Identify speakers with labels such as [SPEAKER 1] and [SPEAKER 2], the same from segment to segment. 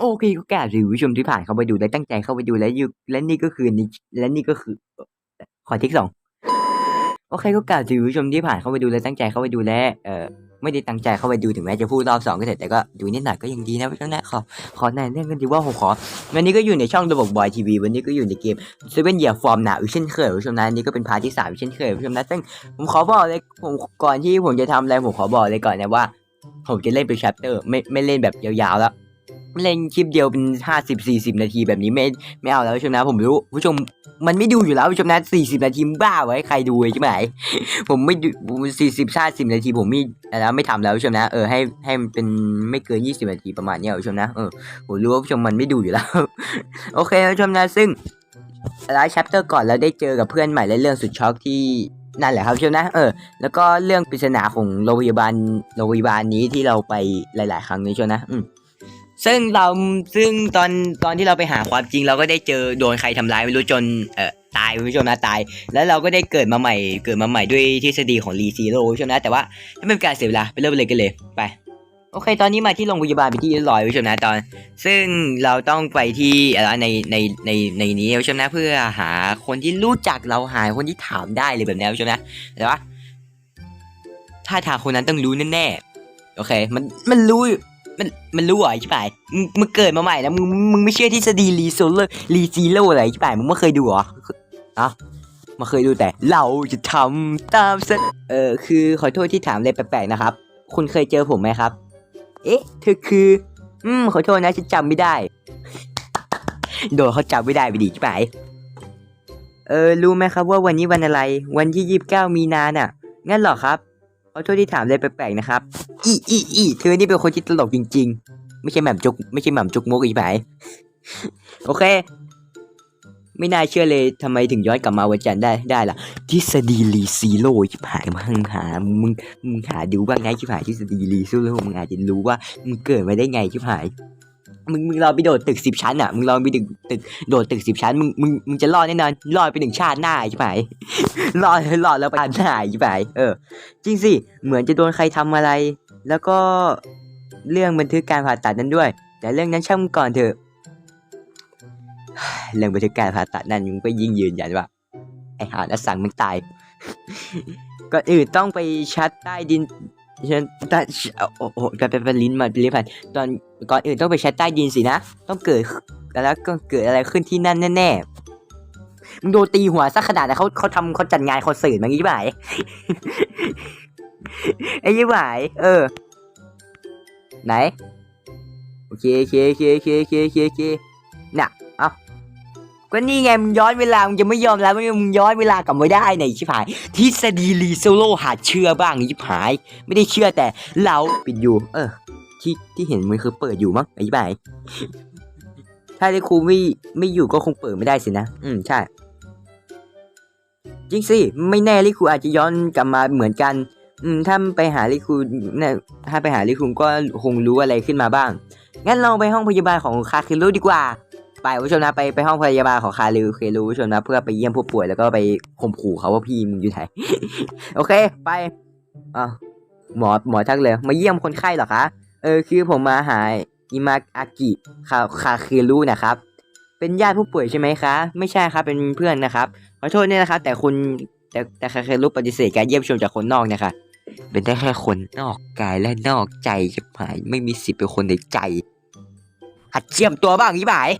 [SPEAKER 1] โอเคก็กราบสวัสดีผู้ชมที่ผ่านเข้าไปดูและตั้งใจเข้าไปดูและอยู่และนี่ก็คือนี่และนี่ก็คือ ขอเทคสองโอเคก็กราวัสดีผู้ชมที่ผ่านเข้าไปดูและตั้งใจเข้าไปดูและเออไม่ได้ตั้งใจเข้าไปดูถึงแม้จะพูดรอบสองก็เถอะแต่ก็ดูนิดหน่อยก็ยังดีนะผู้ชมนะขอขอหน่อยเรื่องกันดีว่าผมขอวันนี้ก็อยู่ในช่องระบบบอยทีวีวันนี้ก็อยู่ในเกมเซเว่นเยียฟอร์มหนาอีกเช่นเคยผู้ชมนะอันนี่ก็เป็นพาร์ทที่สามอีกเช่นเคยผู้ชมนะซึ่งผมขอบอกเลยผมก่อนที่ผมจะทำอะไรผมขอบอกเลยก่อนนะว่า ผมจะเล่นเป็นแชปเตอร์ไม่ไม่เล่นแบบยาวๆแล้ว เล่นคลิปเดียวเป็นห้าสิบสี่สิบนาทีแบบนี้ไม่ไม่เอาแล้วผู้ชมนะผมรู้ผู้ชมมันไม่ดูอยู่แล้วผู้ชมนะสี่สิบนาทีบ้าไว้ใครดูใช่ไหมผมไม่ดูสี่สิบห้าสิบนาทีผมไม่แล้วไม่ทำแล้วผู้ชมนะเออให้ให้มันเป็นไม่เกินยี่สิบนาทีประมาณนี้ผู้ชมนะเออผมรู้ว่าผู้ชมมันไม่ดูอยู่แล้ว โอเคผู้ชมนะซึ่งแล้วแชปเตอร์ก่อนเราได้เจอกับเพื่อนใหม่และเรื่องสุดช็อกที่นั่นแหละครับผู้ชมนะ เออ แล้วก็เรื่องปริศนาของโรงพยาบาล โรงพยาบาลนี้ที่เราไปหลาย ๆ ครั้งนี้ชวนะ อืม ซึ่งเราซึ่งตอนตอนที่เราไปหาความจริงเราก็ได้เจอโดนใครทำร้ายไม่รู้จนเอ่อตายคุณผู้ชมนะตาย แล้วเราก็ได้เกิดมาใหม่เกิดมาใหม่ด้วยทฤษฎีของรีซีโร่คุณผู้ชมนะแต่ว่าไม่เป็นการเสียเวลาไปเริ่มเลยกันเลยไปโอเค ตอนนี้มาที่โรงพยาบาลเป็นที่ร้อยผู้ชมนะตอน ซึ่งเราต้องไปที่อะไรในในในในนี้ผู้ชมนะเพื่อหาคนที่รู้จักเราหาคนที่ถามได้เลยแบบนี้ผู้ชมนะแต่ว่าถ้าทางคนนั้นต้องรู้แน่ๆโอเค มันมันรู้ มันมันรู้เหรอใช่ปะมึงมึงเกิดมาใหม่แล้วมึงมึงไม่เชื่อทฤษฎีรีโซเลอร์รีซีโร่อะไรใช่ปะมึงไม่เคยดูเหรออะมาเคยดูแต่ เราจะทำตามสัญเออคือขอโทษที่ถามอะไรแปลกๆนะครับ คุณเคยเจอผมไหมครับ เอ๊ะเธอคือ อืมขอโทษนะฉันจำไม่ได้ โดนเขาจำไม่ได้ไปดิใช่ปะเออรู้ไหมครับว่าวันนี้วันอะไร วันที่ยี่สิบเก้ามีนาน่ะ งั้นเหรอครับ ขอโทษที่ถามอะไรแปลกๆนะครับ อีอีอีเธอนี่เป็นคนที่ตลกจริง ๆ ไม่ใช่แหม่มจุก ไม่ใช่แหม่มจุกมุกอีกไหมโอเค ไม่น่าเชื่อเลยทำไมถึงย้อนกลับมาวันจันทร์ได้ได้ล่ะ ทฤษฎีรีซีโร่ชิบหายมึงหามึงมึงหาดูบ้างไงชิบหายทฤษฎีรีซีโร่มึงอาจจะรู้ว่ามึงเกิดมาได้ไงชิบหาย มึงมึงลองไปโดดตึกสิบชั้นอะมึงลองไปตึกตึกโดดตึกสิบชั้นมึงมึงมึงจะรอดแน่นอนรอดไปถึงชาติหน้าใชิบหายรอดรอดแล้วไปหน้าใชิบหายเออ จริงสิเหมือนจะโดนใครทำอะไร แล้วก็เรื่องบันทึกการผ่าตัดนั้นด้วย แต่เรื่องนั้นช่างก่อนเถอะเรื่องบันทึกการผ่าตัดนั้นมึงก็ยิ่งยืนยันว่าไอ้หาและสั่งมึงตายก่อนอื่นต้องไปชัดใต้ดิน ฉันใต้โอ้โหกลายเป็นลิ้นมันเป็นลิ้นพันตอนก่อนอื่นต้องไปชัดใต้ดินสินะ ต้องเกิดแล้วก็เกิดอะไรขึ้นที่นั่นแน่ๆมึงโดนตีหัวซะขนาดนั้นเขาเขาทำเขาจัดงานคอนเสิร์ตมางี้ป่ะไอ้ยี่หวายเออ ไหน โอเคโอเคโอเคโอเคโอเคโอเคน่ะ ก็นี่ไงมึงย้อนเวลามึงจะไม่ยอมแล้วไม่มึงย้อนเวลากลับไม่ได้ไหนชิบหายทฤษฎีรีโซโลหาเชื่อบ้างชิบหาย ไม่ได้เชื่อแต่เราปิดอยู่ เออ ที่ที่เห็นมันคือเปิดอยู่มั้งไอ้ชิบหายถ้าได้ครูไม่ไม่อยู่ก็คงเปิดไม่ได้สินะ อืมใช่จริงสิไม่แน่ลิคูอาจจะย้อนกลับมาเหมือนกัน อืมถ้าไปหาลิคูเนี่ยถ้าไปหาลิคูก็คงรู้อะไรขึ้นมาบ้าง งั้นเราไปห้องพยาบาลของคาคิโรดีกว่า ไปผู้ชมนะไปไปห้องพยาบาลของคาริเครุผู้ชมนะเพื่อไปเยี่ยมผู้ป่วยแล้วก็ไปข่มขู่เขาว่าพี่มึงอยู่ไหน โอเคไปอะหมอหมอทักเลยมาเยี่ยมคนไข้เหรอคะเออคือผมมาหาอิมาอากิคาคาคิรุนะครับ เป็นญาติผู้ป่วยใช่ไหมคะ ไม่ใช่ครับเป็นเพื่อนนะครับขอโทษเนี่ยนะครับ แต่คุณแต่แต่คาเครุปฏิเสธการเยี่ยมชมจากคนนอกนะคะเป็นได้แค่คนนอกกายและนอกใจจะหายไม่มีสิทธิ์เป็นคนในใจ หัดเจียมตัวบ้างยี่บ่าย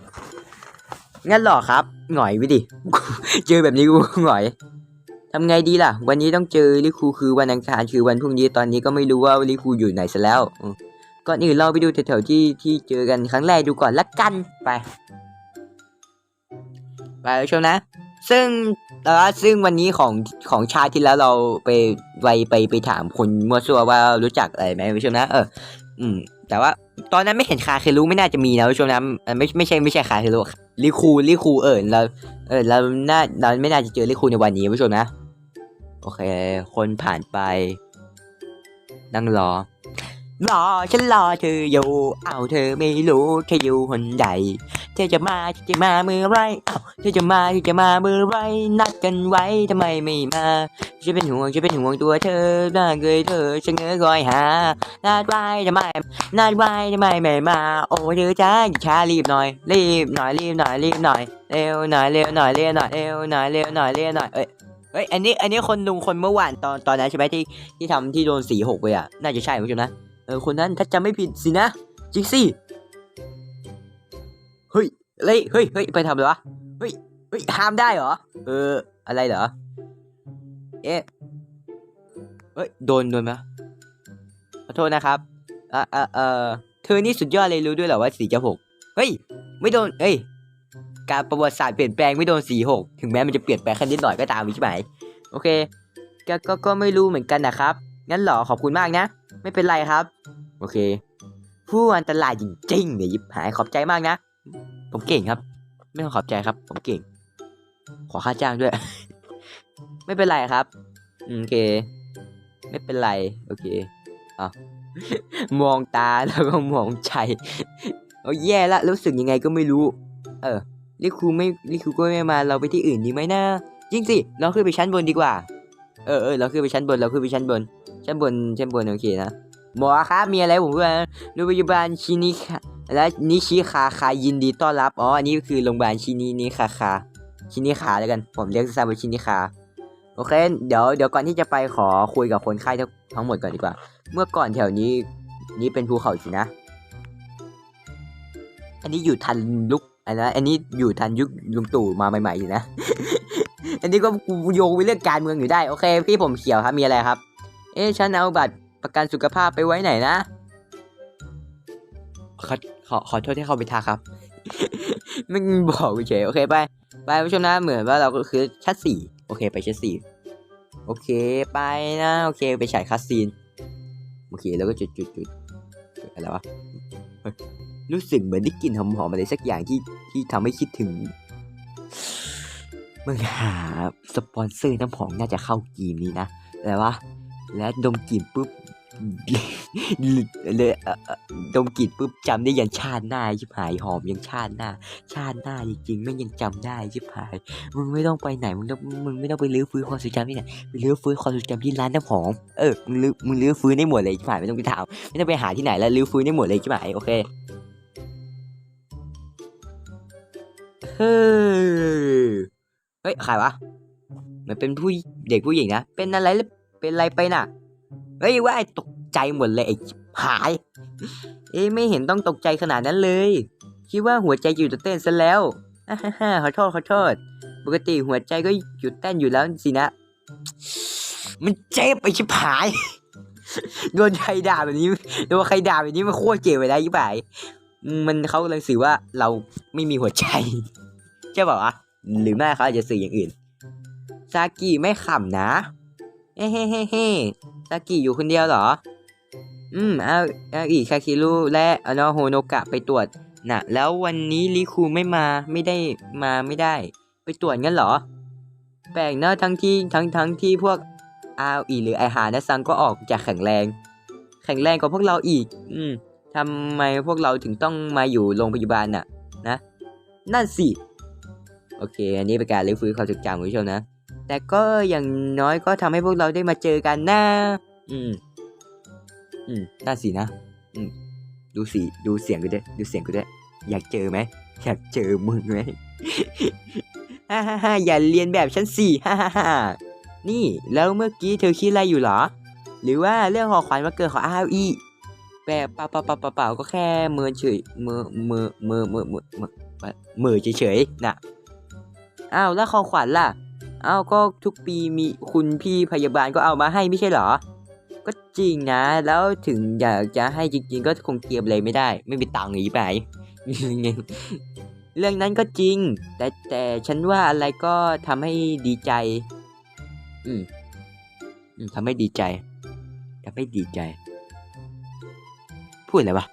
[SPEAKER 1] งั้นหรอครับ หงอยไปดิ เจอแบบนี้กูหงอยทำไงดีล่ะ วันนี้ต้องเจอลิคูคือวันอังคารคือวันพรุ่งนี้ตอนนี้ก็ไม่รู้ว่าลิคูอยู่ไหนซะแล้วก่อนอื่นเราไปดูแถวๆที่ที่เจอกันครั้งแรกดูก่อนละกันไป ไปชมนะ ซึ่งแต่ว่าซึ่งวันนี้ของของชาติที่แล้วเราไปไปไปไปถามคนมั่วซั่วว่ารู้จักอะไรไหมผู้ชมนะ เออ อืม แต่ว่า ตอนนั้นไม่เห็นคาเครุไม่น่าจะมีนะผู้ชมนะเออไม่ไม่ใช่ไม่ใช่คาเครุลิคูลิคูเออเราเออเราน่าเราไม่น่าจะเจอลิคูในวันนี้ผู้ชมนะ โอเค คนผ่านไป นั่งรอรอฉันรอเธออยู่ เอาเธอไม่รู้แค่อยู่คนใดเธธอจะมาเธอจะมาเมื่อไรอ้าวเธอจะมาเธอจะมาเมื่อไรนัดกันไว้ทำไมไม่มาฉันเป็นห่วงฉันเป็นห่วงตัวเธอน่าเกยเธอฉันเงยคอยหานัดไว้ทำไมนัดไว้ทำไมไม่มา โอ้เธอจ้าช้ารีบหน่อย รีบหน่อยรีบหน่อยรีบหน่อยเร็วหน่อยเร็วหน่อยเร็วหน่อยเร็วหน่อยเร็วหน่อยเร็วหน่อยเอ้ยเฮ้ยอันนี้อันนี้คนลุงคนเมื่อวานตอนตอนนั้นใช่ไหมที่ที่ทำที่โดนสีหกไปอะน่าจะใช่คุณผู้ชมนะเออคนนั้นถ้าจำไม่ผิดสินะจริงสิ เฮ้ยเฮ้ยเฮ้ยไปทำเลยวะเฮ้ยเฮ้ยห้ามได้เหรอเอออะไรเหรอเอ๊ะเฮ้ยโดนโดนไหมขอโทษนะครับเออเออเออเธอนี่สุดยอดเลยรู้ด้วยเหรอว่าสีจะหกเฮ้ยไม่โดนเอ้ยการประวัติศาสตร์เปลี่ยนแปลงไม่โดนสีหกถึงแม้มันจะเปลี่ยนแปลงแค่นิดหน่อยก็ตามใช่ไหมโอเคก็ก็ก็ไม่รู้เหมือนกันนะครับ งั้นเหรอขอบคุณมากนะ ไม่เป็นไรครับ โอเค ผู้อันตรายจริงๆเนี่ยยิบหายขอบใจมากนะ ผมเก่งครับ ไม่ต้องขอบใจครับ ผมเก่ง ขอค่าจ้างด้วย ไม่เป็นไรครับโอเค ไม่เป็นไร โอเคเอามองตาแล้วก็มองใจเอาแย่ละรู้สึกยังไงก็ไม่รู้ เออลิคูไม่ลิคูก็ไม่มาเราไปที่อื่นดีไหมนะจริงสิเราขึ้นไปชั้นบนดีกว่า เออเออเราขึ้นไปชั้นบนเราขึ้นไปชั้นบน ชั้นบนชั้นบนโอเคนะหมอครับมีอะไรผมด้วยโรงพยาบาลชินิค และนิชิคาคายินดีต้อนรับ อ๋อ อันนี้คือโรงพยาบาลชินินิคาคา ชินิคาแล้วกัน ผมเรียกสั้นๆว่าชินิคา โอเค เดี๋ยว เดี๋ยวก่อนที่จะไปขอคุยกับคนไข้ทั้งหมดก่อนดีกว่า เมื่อก่อนแถวนี้ นี่เป็นภูเขาสินะ อันนี้อยู่ทันลุกอันนะอันนี้อยู่ทันยุคลุงตู่มาใหม่ๆอยู่นะ อันนี้ก็โยงไปเรื่องการเมืองอยู่ได้ โอเค พี่ผมเขียวครับ มีอะไรครับ เอ๊ะ ฉันเอาบัตรประกันสุขภาพไปไว้ไหนนะขอ ขอขอโทษที่เข้าไปทักครับ ไม่บอกเฉยโอเคไป ไปผู้ชมนะเหมือนว่าเราก็คือชั้นสี่โอเคไปชั้นสี่โอเคไปนะโอเคไปฉายคัสซีนโอเคแล้วก็จุดจุดจุดอะไรวะรู้สึกเหมือนได้กลิ่นหอมๆอะไรสักอย่างที่ที่ทำให้คิดถึงมึงหาสปอนเซอร์น้ำหอมน่าจะเข้ากีมนี้นะแต่ว่าและดมกลิ่นปุ๊บ เลยเออเอ่อดมกลิ่นปุ๊บจำได้ยันชาติหน้าชิบหายหอมยันชาติหน้า ชาติหน้าจริงๆไม่งยังจำได้ชิบหายมึงไม่ต้องไปไหนมึงต้องมึงไม่ต้องไปลื้อฟื้นความทรงจำที่ไหนไปลื้อฟื้นความทรงจำที่ร้านน้ำหอมเออมึงลื้อมึงลื้อฟื้นได้หมดเลยชิบหายไม่ต้องไปถามไม่ต้องไปหาที่ไหนแล้วลื้อฟื้นได้หมดเลยชิบหายโอเคเฮ้ยเฮ้ยใครวะมันเป็นผู้เด็กผู้หญิงนะเป็นอะไรหรือเป็นอะไรไปน่ะ เฮ้ยว่าไอ้ตกใจหมดเลยไอ้หาย เอ้ยไม่เห็นต้องตกใจขนาดนั้นเลย คิดว่าหัวใจหยุดเต้นซะแล้วฮ่าขอโทษขอโทษ ปกติหัวใจก็หยุดเต้นอยู่แล้วสินะ มันเจ็บไปชิบหาย โดนใครด่าแบบนี้โดนใครด่าแบบนี้มันโคตรเจ็บไปได้ยี่ป่ายมันเขากำลังสื่อว่าเราไม่มีหัวใจใช่เปล่าวะหรือไม่เขาอาจจะสื่ออย่างอื่นซากิไม่ขำนะ เฮ้เฮ้เฮ้เฮ้ซากิอยู่คนเดียวเหรอ อืมเอาเอาอีคาคิรุและอโนโฮโนกะไปตรวจน่ะแล้ววันนี้ลิคูไม่มาไม่ได้มาไม่ได้ ไปตรวจงั้นเหรอ แปลกเนอะทั้งที่ทั้งทั้งที่พวกอาอีหรือไอหานะซังก็ออกจากแข็งแรง แข็งแรงกว่าพวกเราอีก อืมทำไมพวกเราถึงต้องมาอยู่โรงพยาบาลน่ะ นะ นั่นสิ โอเค อันนี้เป็นการเลี้ยงฟื้นความทรงจำคุณผู้ชมนะ แต่ก็อย่างน้อยก็ทำให้พวกเราได้มาเจอกันนะ อืม อืมน่าสินะ อืม ดูสีดูเสียงกูด้วยดูเสียงกูด้วยอยากเจอไหมอยากเจอมึงไหมฮ่าฮ่าฮ่าอย่าเรียนแบบฉันสิฮ่าฮ่าฮ่านี่แล้วเมื่อกี้เธอคิดอะไรอยู่เหรอ หรือว่าเรื่องของขวัญวันเกิดของอาอีแบบเปล่าเปล่าเปล่าเปล่าก็แค่เมินเฉยเมือเมือเมือเมือเมือเมือเมือเฉยๆน่ะอ้าวแล้วของขวัญล่ะ เอาก็ทุกปีมีคุณพี่พยาบาลก็เอามาให้ไม่ใช่เหรอ ก็จริงนะ แล้วถึงอยากจะให้จริง ๆ ก็คงเตรียมอะไรไม่ได้ ไม่มีตังค์หนีไปเรื่องนั้นก็จริง แต่แต่ฉันว่าอะไรก็ทำให้ดีใจอืมอืมทำให้ดีใจทำให้ดีใจ พูดอะไรวะ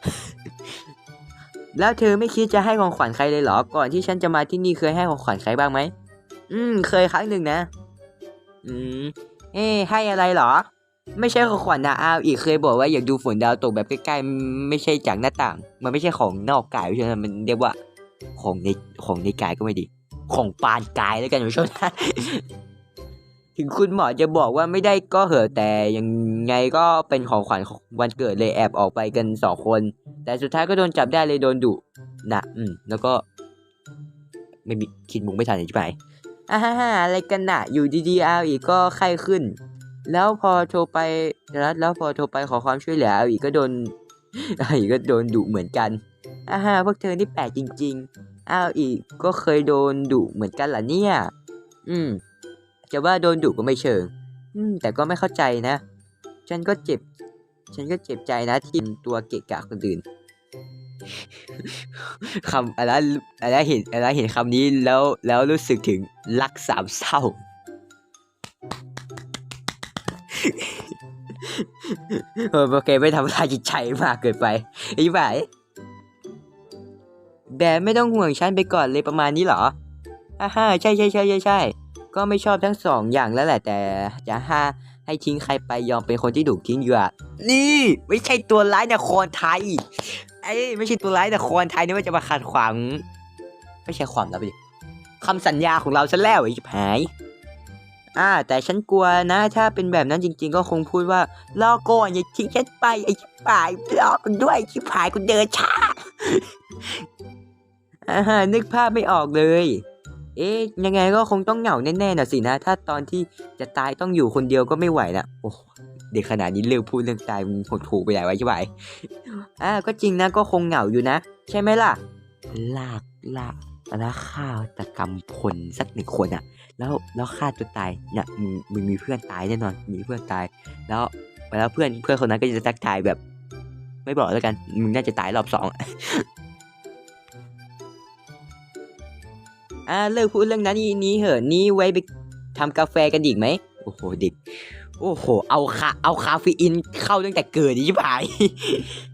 [SPEAKER 1] แล้วเธอไม่คิดจะให้ของขวัญใครเลยเหรอ ก่อนที่ฉันจะมาที่นี่เคยให้ของขวัญใครบ้างไหม อืม เคยครั้งหนึ่งนะ อืม เอ๊ะให้อะไรเหรอ ไม่ใช่ของขวัญนะอ้าวอีกเคยบอกว่าอยากดูฝนดาวตกแบบใกล้ๆไม่ใช่จากหน้าต่าง มันไม่ใช่ของนอกกายใช่ไหมมันเรียกว่า ของในของในกายก็ไม่ดี ของปานกายแล้วกันคุณผู้ชมนะถึงคุณหมอจะบอกว่าไม่ได้ก็เหอะแต่ยังไงก็เป็นของขวัญวันเกิดเลยแอบออกไปกันสองคน แต่สุดท้ายก็โดนจับได้เลยโดนดุนะอืม แล้วก็ ไม่มีคิดมุกไม่ทันใช่ไหม อ่าฮ่าอะไรกันน่ะ อยู่ดีๆเอาอีกก็ไข้ขึ้น แล้วพอโทรไปแล้วแล้วพอโทรไปขอความช่วยเหลือเอาอีกก็โดนเอาอีกก็โดนดุเหมือนกันอ่าฮ่าพวกเธอนี่แปลกจริงๆเอาอีกก็เคยโดนดุเหมือนกันเหรอเนี่ย อืม จะว่าโดนดุก็ไม่เชิง อืม แต่ก็ไม่เข้าใจนะ ฉันก็เจ็บ ฉันก็เจ็บใจนะที่ตัวเกะกะคนอื่น คำอะไรอะไรเห็นอะไรเห็นคำนี้แล้วแล้วรู้สึกถึงรักสามเศร้า โอเคไม่ทำลายจิตใจมากเกินไปไอ้ไหวแบบไม่ต้องห่วงฉันไปก่อนเลยประมาณนี้เหรออ่าฮะใช่ใช่ใช่ใช่ใช่ก็ไม่ชอบทั้งสองอย่างแล้วแหละแต่จะห้าให้ทิ้งใครไปยอมเป็นคนที่ถูกทิ้งอยู่อะนี่ ไม่ใช่ตัวร้ายนะครไทย ไอ้ไม่ใช่ตัวร้ายนครไทยนี่ว่าจะมาขัดขวางไม่ใช่ความลับดิคำสัญญาของเราซะแล้วไอ้ชิบหายอ่า แต่ฉันกลัวนะ ถ้าเป็นแบบนั้นจริง ๆ ก็คงพูดว่ารอก่อนอย่าทิ้งฉันไปไอ้ชิบหายรอกันด้วยไอ้ชิบหายกูเดินช้าอ่าฮะนึกภาพไม่ออกเลย เอ๊ะยังไงก็คงต้องเหงาแน่ๆนะสินะ ถ้าตอนที่จะตายต้องอยู่คนเดียวก็ไม่ไหวนะโอ้ เด็กขนาดนี้เลือกพูดเรื่องตายมึงหดถูกไปไหนวะใช่ไหมอ่าก็จริงนะก็คงเหงาอยู่นะ ใช่ไหมล่ะ ลากลากแล้วฆ่าตกรรมคนสักหนึ่งคนอะแล้วแล้วฆ่าตัวตายเนี่ยมึงมึงมีเพื่อนตายแน่นอนมีเพื่อนตาย แล้วแล้วเพื่อนเพื่อนคนนั้นก็จะทักทายแบบ ไม่บอกแล้วกันมึงน่าจะตายรอบสองอ่าเลิกพูดเรื่องนั้นนี้นี้เหอะนี่ไว้ไปทำกาแฟกันอีกไหมโอ้โหเด็ก โอ้โห เอาคาเอาคาเฟอีนเข้าตั้งแต่เกิดดิชิบาย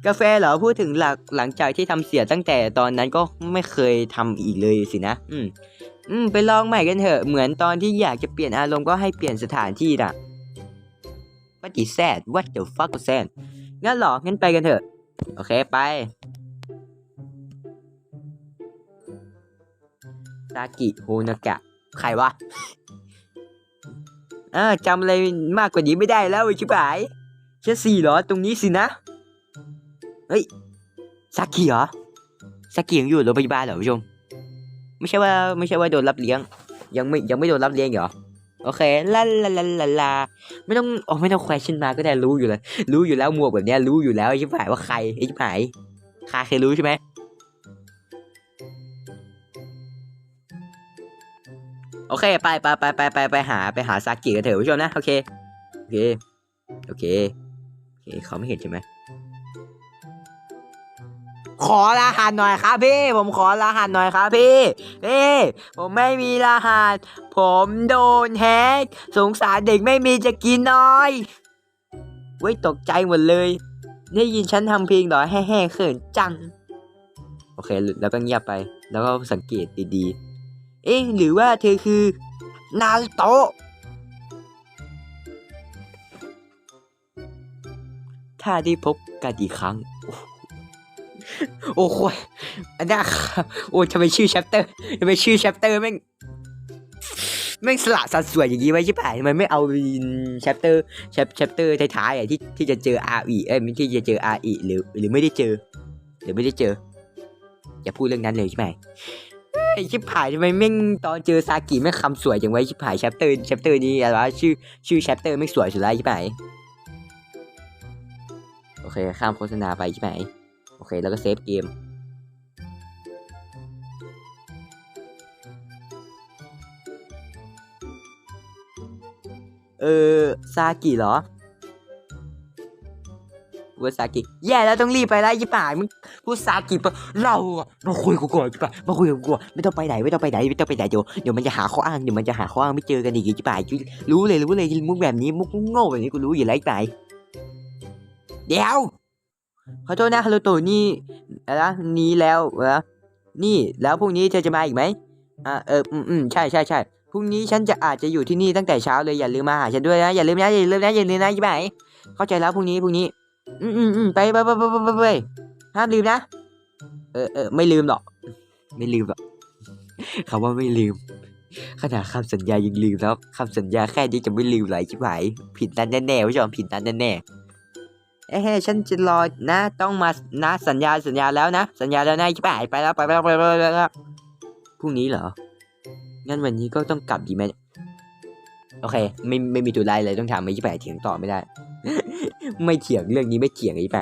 [SPEAKER 1] กาแฟเหรอพูดถึงหลักหลังจากที่ทำเสียตั้งแต่ตอนนั้นก็ไม่เคยทำอีกเลยสินะ อืม อืม ไปลองใหม่กันเถอะ เหมือนตอนที่อยากจะเปลี่ยนอารมณ์ก็ให้เปลี่ยนสถานที่น่ะ What is that What the fuck was that งั้นหรอ งั้นไปกันเถอะ โอเคไป ซากิโฮนากะ ใครวะ อ่าจำอะไรมากกว่านี้ไม่ได้แล้วไอ้ชิบหายแค่สี่เหรอตรงนี้สินะ เฮ้ยซากิเหรอซากิยังอยู่โรงพยาบาลเหรอผู้ชม ไม่ใช่ว่าไม่ใช่ว่าโดนรับเลี้ยง ยังไม่ยังไม่โดนรับเลี้ยงเหรอโอเคลาลาลาลาลาไม่ต้องอ๋อไม่ต้องแควชั่นมาก็ได้รู้อยู่แล้วรู้อยู่แล้วหมวกแบบนี้รู้อยู่แล้วไอ้ชิบหายว่าใครไอ้ชิบหายใครเคยรู้ใช่ไหม โอเคไปไปไปไปไปไปหาไปหาซากิกันเถอะผู้ชมนะโอเคโอเคโอเคโอเคเขาไม่เห็นใช่ไหมขอรหัสหน่อยครับพี่ ผมขอรหัสหน่อยครับพี่พี่ผมไม่มีรหัส ผมโดนแฮกสงสารเด็กไม่มีจะกินหน่อยเว้ยตกใจหมดเลย ได้ยินฉันทำเพลงเหรอแห่ๆเขินจัง โอเคแล้วก็เงียบไป แล้วก็สังเกตดีๆ เอ๊ะหรือว่าเธอคือ นารูโตะ ถ้าได้พบกันอีกครั้ง โอ้โหอันนี้โอ้ทำไมชื่อแชปเตอร์ทำไมชื่อแชปเตอร์แม่งแม่งสละสัดส่วนอย่างนี้ไว้ใช่ปะทำไมไม่เอาแชปเตอร์แชปแชปเตอร์ท้ายๆอะที่ที่จะเจอ RE เอ้ยม่ที่จะเจอ RE หรือ หรือไม่ได้เจอ หรือไม่ได้เจอ อย่าพูดเรื่องนั้นเลยใช่ไหม ไอชิบหายทำไมแม่งตอนเจอซากิแม่งคำสวยจังไว้ชิบหายแชปเตอร์แชปเตอร์นี้อะไรวะชื่อชื่อแชปเตอร์ไม่สวยสุดแล้วช่ไหมโอเคข้ามโฆษณาไปช่ไหมโอเคแล้วก็เซฟเกมเออซากิเหรอ ว่าซากิแย่แล้วต้องรีบไปแล้วยี่ป่ายมึงพูดซากิปะเราอะมาคุยกูก่อนยี่ป่ามาคุยกูก่อนไม่ต้องไปไหนไม่ต้องไปไหนไม่ต้องไปไหนเดี๋ยวเดี๋ยวมันจะหาข้ออ้างเดี๋ยวมันจะหาข้ออ้างไม่เจอกันอีกยี่ป่ายรู้เลยรู้เลยมุกแบบนี้มุกโง่แบบนี้กูรู้อยู่แล้วยี่ป่ายเดี๋ยวขอโทษนะฮารุโตนี่อะไรนะนี้แล้วเหรอนี่แล้วพรุ่งนี้เธอจะมาอีกไหมอ่าเอออืมอืมใช่ใช่ใช่พรุ่งนี้ฉันจะอาจจะอยู่ที่นี่ตั้งแต่เช้าเลยอย่าลืมมาหาฉันด้วยนะอย่าลืมนะอย่าลืมนะอย่าลืมนะยี่ไหมเข้าใจแล้วพรุ่งนี้พรุ่งนี้ อืมอืมอืมไปไปไปไปไปไปห้ามลืมนะ เออเออไม่ลืมหรอก ไม่ลืมหรอกคำว่าไม่ลืม ขนาดคำสัญญายังลืมแล้วคำสัญญาแค่นี้จะไม่ลืมไหลชิบหายผิดนั้นแน่ๆผู้ชมผิดนั้นแน่ๆเอ้ยฉันจะรอนะ ต้องมานะสัญญาสัญญาแล้วนะ สัญญาแล้วนะชิบหายไปแล้วไปแล้วไปแล้วไปแล้วไปแล้วพรุ่งนี้เหรองั้นวันนี้ก็ต้องกลับดีไหมโอเค ไม่ไม่มีตัวไล่เลยต้องทำไม่ชิบหายเถียงต่อไม่ได้ ไม่เถียงเรื่องนี้ไม่เถียงไอ้ไป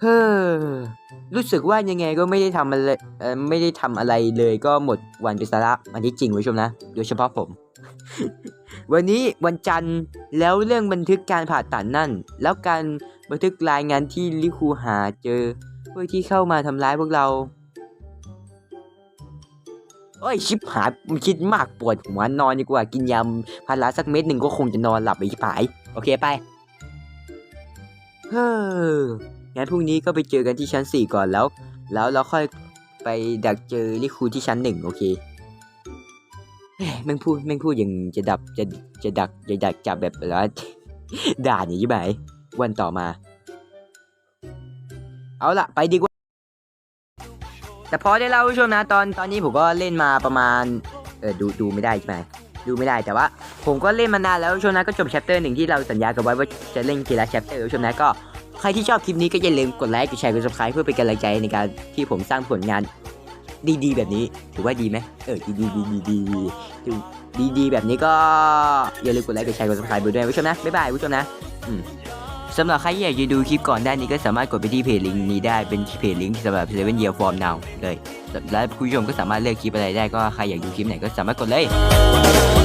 [SPEAKER 1] เฮ้อ รู้สึกว่ายังไงก็ไม่ได้ทำอะไรไม่ได้ทำอะไรเลยก็หมดวันไปซะละอันที่จริงผู้ชมนะ โดยเฉพาะผม วันนี้วันจันทร์แล้วเรื่องบันทึกการผ่าตัดนั่น แล้วการบันทึกรายงานที่ลิคูหาเจอพวกที่เข้ามาทำร้ายพวกเราเอ้ยชิบหายมันคิดมากปวดหัวนอนดีกว่ากินยาพาราสักเม็ดหนึ่งก็คงจะนอนหลับไปชิบหาย โอเคไป เฮ้องั้นพรุ่งนี้ก็ไปเจอกันที่ชั้นสี่ก่อนแล้ว แล้วเราค่อยไปดักเจอลิคูที่ชั้นหนึ่งโอเคแม่งพูดแม่งพูดยังจะดับจะจะดักจะดักจับแบบแล้วด่าอย่างนี้ไหมวันต่อมา เอาละไปดีกว่า แต่พอได้เล่าผู้ชมนะตอนตอนนี้ผมก็เล่นมาประมาณ เออดูดูไม่ได้ใช่ไหม ดูไม่ได้แต่ว่า ผมก็เล่นมานานแล้วผู้ชมนก็จบแชปเตอร์หนึ่งที่เราสัญญากันไว้ว่าจะเล่นทีละแชปเตอร์ผู้ชมนก็ใครที่ชอบคลิปนี้ก็อย่าลืมกดไลค์กดแชร์กด subscribe เพื่อเป็นกำลังใจในการที่ผมสร้างผลงานดีๆ แบบนี้ถือว่าดีไหมเออดีๆดีๆดีดีดีแบบนี้ก็อย่าลืมกดไลค์กดแชร์กด subscribe ด้วยผู้ชมนะบ๊ายบายผู้ชมนะสำหรับใครที่อยากจะดูคลิปก่อนได้านนี้ก็สามารถกดไปที่เพจลิงก์นี้ได้เป็นเพจลิงก์สำหรับ Seven Year Form Now เลย และผู้ชมก็สามารถเลือกคลิปอะไรได้ก็ใครอยากดูคลิปไหนก็สามารถกดเลย